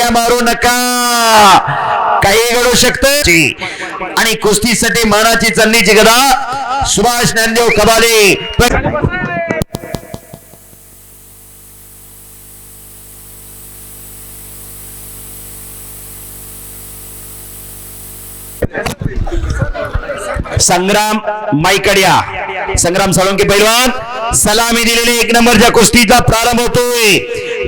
मारू नका. काही घडू शकत. आणि कुस्तीसाठी मानाची चन्नीची गदा. सुभाष ज्ञानदेव कबाले संग्राम माईकड्या. संग्राम साळुंके पैलवान. सलामी दिलेले एक नंबरच्या कुस्तीचा प्रारंभ होतोय.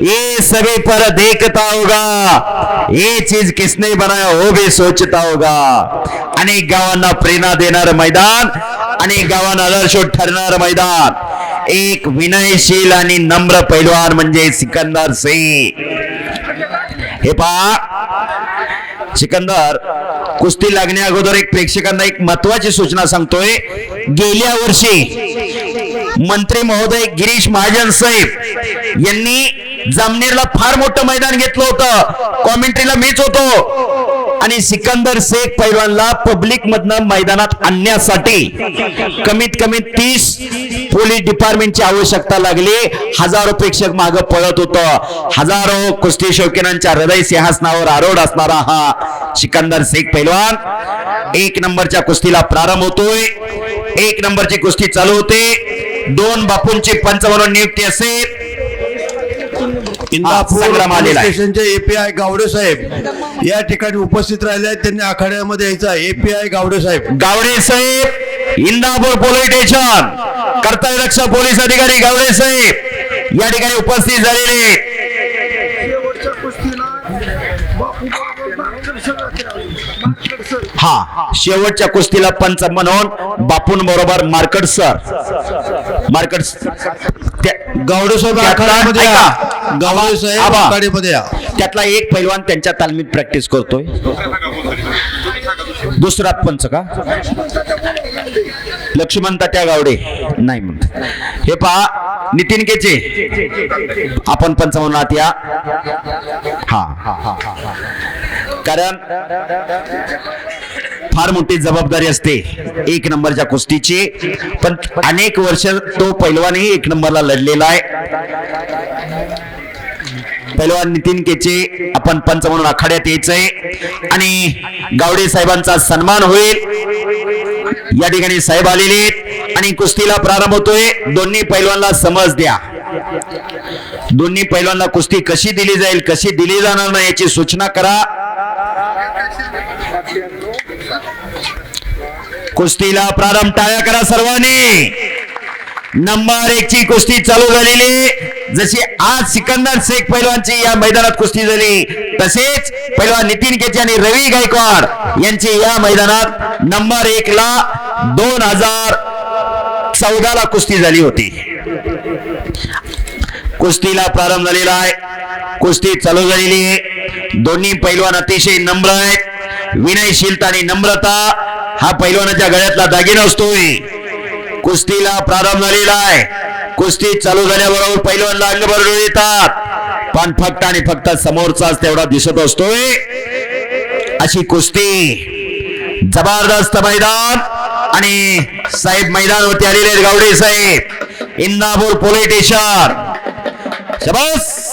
ये सभी पर देखता होगा ये चीज किसने बनाया हो भी सोचता होगा अनेक गावांना प्रेरणा देणार मैदान अनेक गावांना आदर्श ठरणार मैदान एक विनयशील आणि नम्र पैलवान म्हणजे सिकंदर सिंग हे पहा सिकंदर कुस्ती लागण्या अगोदर एक प्रेक्षकांना एक महत्वाची सूचना सांगतोय गेल्या वर्षी मंत्री महोदय गिरीश महाजन साहेब यांनी जामनेरला फार मोठं मैदान घेतलं होतं. कॉमेंट्रीला मीच होतो. आणि सिकंदर शेख पैलवानला पब्लिक मधनं मैदानात आणण्यासाठी कमीत कमी तीस पोलीस डिपार्टमेंटची आवश्यकता लागली. हजारो प्रेक्षक माग पळत होत. हजारो कुस्ती शौकीनांच्या हृदय सिंहासनावर आरोड असणारा हा सिकंदर शेख पैलवान एक नंबरच्या कुस्तीला प्रारंभ होतोय. एक नंबरची कुस्ती चालू होते. दोन बापूंची पंच म्हणून नियुक्ती असेल. इंदापूर आलेला. स्टेशनचे एपीआय गावडे साहेब या ठिकाणी उपस्थित राहिले आहेत. त्यांनी आखाड्यामध्ये यायचं API Gawade Saheb. Gawade Saheb Indapur police station. कर्तव्य रक्षक पोलीस अधिकारी गावडे साहेब. या ठिकाणी उपस्थित झालेले. हा शेवटच्या कुस्तीला पंच म्हणून बापून बरोबर मार्कट सर. मार्कट गावडे साहेब आखाड्यामध्ये या साहेब आबा. या. त्यातला एक पैलवान त्यांच्या तालमीत प्रॅक्टिस करतोय. दुसरा पंच का? लक्ष्मण त्या गावडे. नाही म्हणत. हे पहा नितीन केचे. आपण पंच म्हणून या. हा हा हा हा, हा. कारण फार मोठी जबाबदारी असते एक नंबरच्या कुस्तीची. पण अनेक वर्ष तो पैलवानही एक नंबरला लढलेला आहे. पैलवान नितीन केचे आपण पंच म्हणून आखाड्यात यायचंय. आणि गावडे साहेबांचा सन्मान होईल. या ठिकाणी साहेब आलेले आहेत. आणि कुस्तीला प्रारंभ होतोय. दोन्ही पैलवानला समज द्या. दोन्ही पैलवानला कुस्ती कशी दिली जाईल कशी दिली जाणार नाही याची सूचना करा. कुस्तीला प्रारंभ टाळ्या करा सर्वांनी. नंबर एक ची कुस्ती चालू झालेली. जशी आज सिकंदर शेख पैलवानची या मैदानात कुस्ती झाली तसेच पैलवान नितीन केचे आणि रवी गायकवाड यांची या मैदानात नंबर एक ला दोन हजार चौदा ला कुस्ती झाली होती. कुस्तीला प्रारंभ झालेला आहे. कुस्ती चालू झालेली आहे. दोन्ही पैलवान अतिशय नम्र आहेत. विनयशीलता आणि नम्रता हा पैलवानाच्या गळ्यातला दागिना असतोय. कुस्तीला प्रारंभ झालेला आहे. कुस्ती चालू झाल्याबरोबर पैलवानला अंगभर डोळे येतात. पण फक्त आणि फक्त समोरचाच तेवढा दिसत असतोय. अशी कुस्ती. जबरदस्त मैदान आणि साहेब मैदानवरती आलेले आहेत गावडे साहेब. Indapur police station. शबास.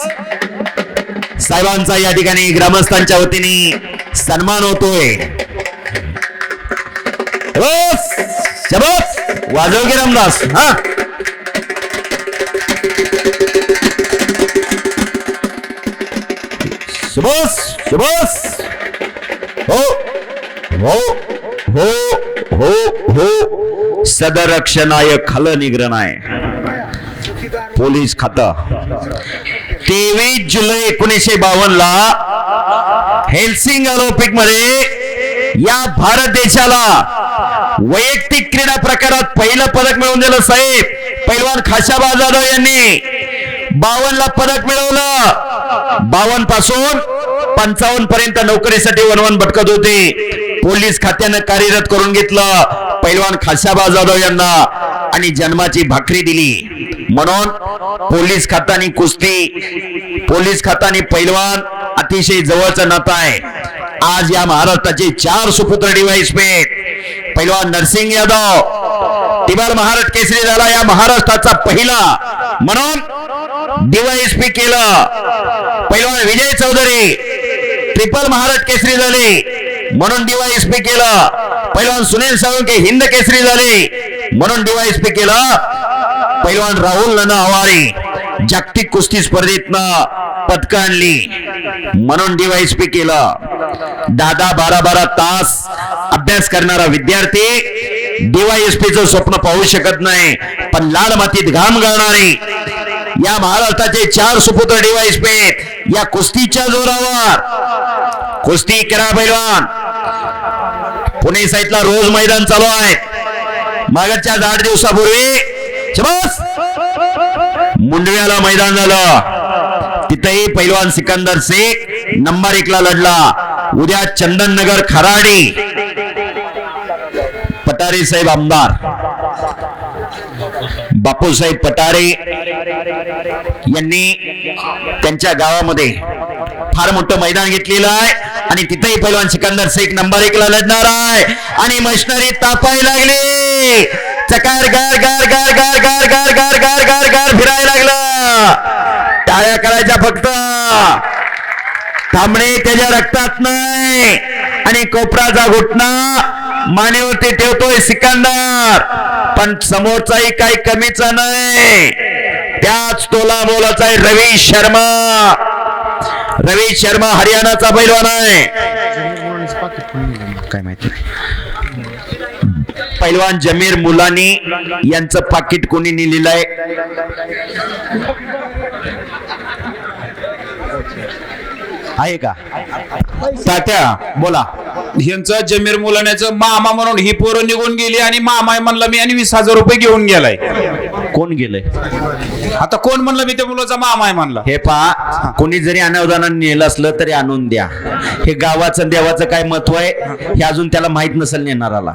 साहेबांचा या ठिकाणी ग्रामस्थांच्या वतीने सन्मान होतोय. शबास! शबास! वाजव की रामदास हा? शबास! शबास! हो हो हो हो हो. सदरक्षणाय खल निग्रह आहे पोलीस खात. तेवीस जुलै एकोणीसशे बावन्न ला हेल्सिंग ऑलिम्पिकमध्ये या भारत देशाला वैयक्तिक क्रीडा प्रकारात पहिलं पदक मिळवून दिलं साहेब. पैलवान खाशाबा जाधव यांनी बावन्न ला पदक मिळवलं. बावनपासून पंचावन्न पर्यंत नोकरीसाठी वनवन भटकत होते. पोलीस खात्यानं कार्यरत करून घेतलं पैलवान खाशाबा जाधव यांना आणि जन्माची भाकरी दिली. म्हणून पोलीस खातानी कुस्ती पोलीस खातानी पैलवान अतिशय जवळचं नातं आहे. आज या महाराष्ट्राचे चार सुपुत्र डिवाइस पेट पहिलवान नरसिंग यादव. टिबाल महाराष्ट्र केसरी झाला या महाराष्ट्राचा पहिला. म्हणून डीवायएसपी केलं. पहिलवान विजय चौधरी. ट्रिपल महाराष्ट्र केसरी झाले. म्हणून डीवायएसपी केलं. पहिलवान सुनील साळुंके हिंद केसरी झाले. म्हणून डीवायएसपी केलं. पहिलवान राहुल नना आवारे जागतिक कुस्ती स्पर्धेतनं पदकं आणली. म्हणून डीवायएसपी केलं. दादा बारा बारा तास अभ्यास करणारा विद्यार्थी डीवायएसपीचं स्वप्न पाहू शकत नाही पण लाल मातीत घाम घालणारे या महाराष्ट्राचे चार सुपुत्र डीवायएसपी या कुस्तीच्या जोरावर. कुस्ती करा पैलवान. पुणे साईडला रोज मैदान चालू आहे. मागच्या आठ दिवसापूर्वी मुंडव्याला मैदान झालं. तिथेही पैलवान सिकंदर शेख नंबर एकला लढला. उद्या चंदननगर खराडी. पटारे साहेब आमदार. बापूसाहेब पटारे यांनी त्यांच्या गावामध्ये फार मोठं मैदान घेतलेलं आहे. आणि तिथेही पैलवान सिकंदर शेख नंबर एक ला लढणार आहे. आणि मशनरी तापाय लागली. चकार गार गार गार गार गार गार गार गार गार गार फिरायला लागलं. टाळ्या करायच्या फक्त. थांबणे त्याच्या रक्तात नाही. आणि कोपराचा घुटणा मानेवरती ठेवतोय सिकंदर. पण समोरचाही काही कमीचा नाही. त्याच तोला बोलाचा आहे रवी शर्मा. रवी शर्मा हरियाणाचा पैलवान आहे. काय माहिती? पैलवान जमीर मुलानी यांचं पाकिट कोणी नेलेलं आहे? आहे का? तात्या बोला. ह्यांचं जमीर मुलाण्याचं मामा म्हणून ही पोरं निघून गेली आणि मामा म्हणला मी आणि वीस हजार रुपये घेऊन गेलाय. कोण गेलंय? आता कोण म्हणलं मी त्या मुलाचा मामा आहे म्हणला. हे पहा कोणी जरी अनुदानानं नेलं असलं तरी आणून द्या. हे गावाचं देवाचं काय महत्त्व आहे हे अजून त्याला माहीत नसेल नेणाराला.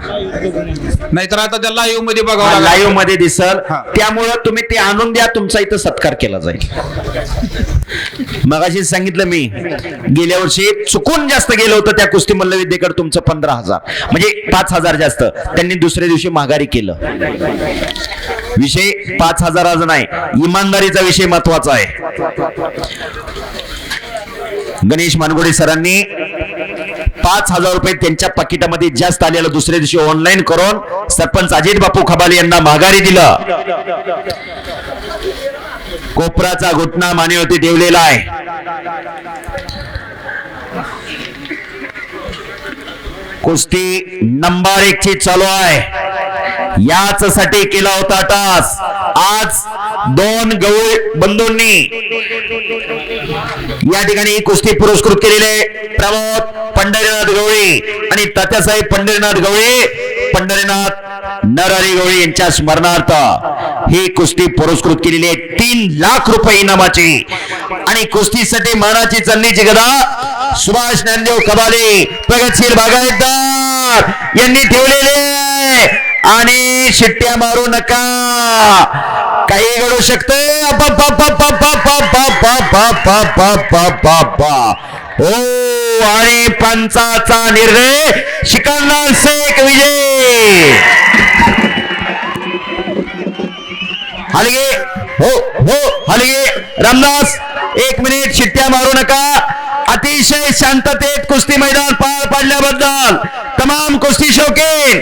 नाहीतर आता त्या लाईव्हमध्ये बघावं लागेल. लाईव्हमध्ये दिसल. त्यामुळं तुम्ही ते आणून द्या तुमचा इथं सत्कार केला जाईल. मगाशी सांगितलं मी गेल्या वर्षी चुकून जास्त गेलं होतं त्या कुस्ती मल्लविद्येकडे तुमचं पंधरा हजार. म्हणजे पाच हजार जास्त. त्यांनी दुसऱ्या दिवशी माघारी केलं. विषय पाच हजाराचा नाही. इमानदारीचा विषय महत्त्वाचा आहे. गणेश मानगोडे सरांनी पाच हजार रुपये त्यांच्या पाकिटामध्ये जास्त आलेलं दुसऱ्या दिवशी ऑनलाईन करून सरपंच अजित बापू खबाले यांना माघारी दिलं. कोपराचा घुटना मानेवरती ठेवलेला आहे. कुस्ती नंबर एक ची चालू आहे. याच साठी केला होता टास. आज दोन गवळी बंधूंनी या ठिकाणी कुस्ती पुरस्कृत केलेले प्रमोद पंढरीनाथ गवळी आणि तात्यासाहेब पंढरीनाथ गवळी पंढरीनाथ नरहरी गवळी यांच्या स्मरणार्थ ही कुस्ती पुरस्कृत केलेली आहे तीन लाख रुपये इनामाची आणि कुस्तीसाठी मानाची चन्नीची गदा सुभाष ज्ञानदेव कबाले प्रगतशील बागायतदार यांनी ठेवलेले आणि शिट्ट्या मारू नका काही घडू शकते हो आणि पंचाचा निर्णय शिकणार शेख हलगे. हो हो हलगे. रामदास एक मिनिट शिट्ट्या मारू नका. अतिशय शांततेत कुस्ती मैदान पार पाडल्याबद्दल तमाम कुस्ती शौकीन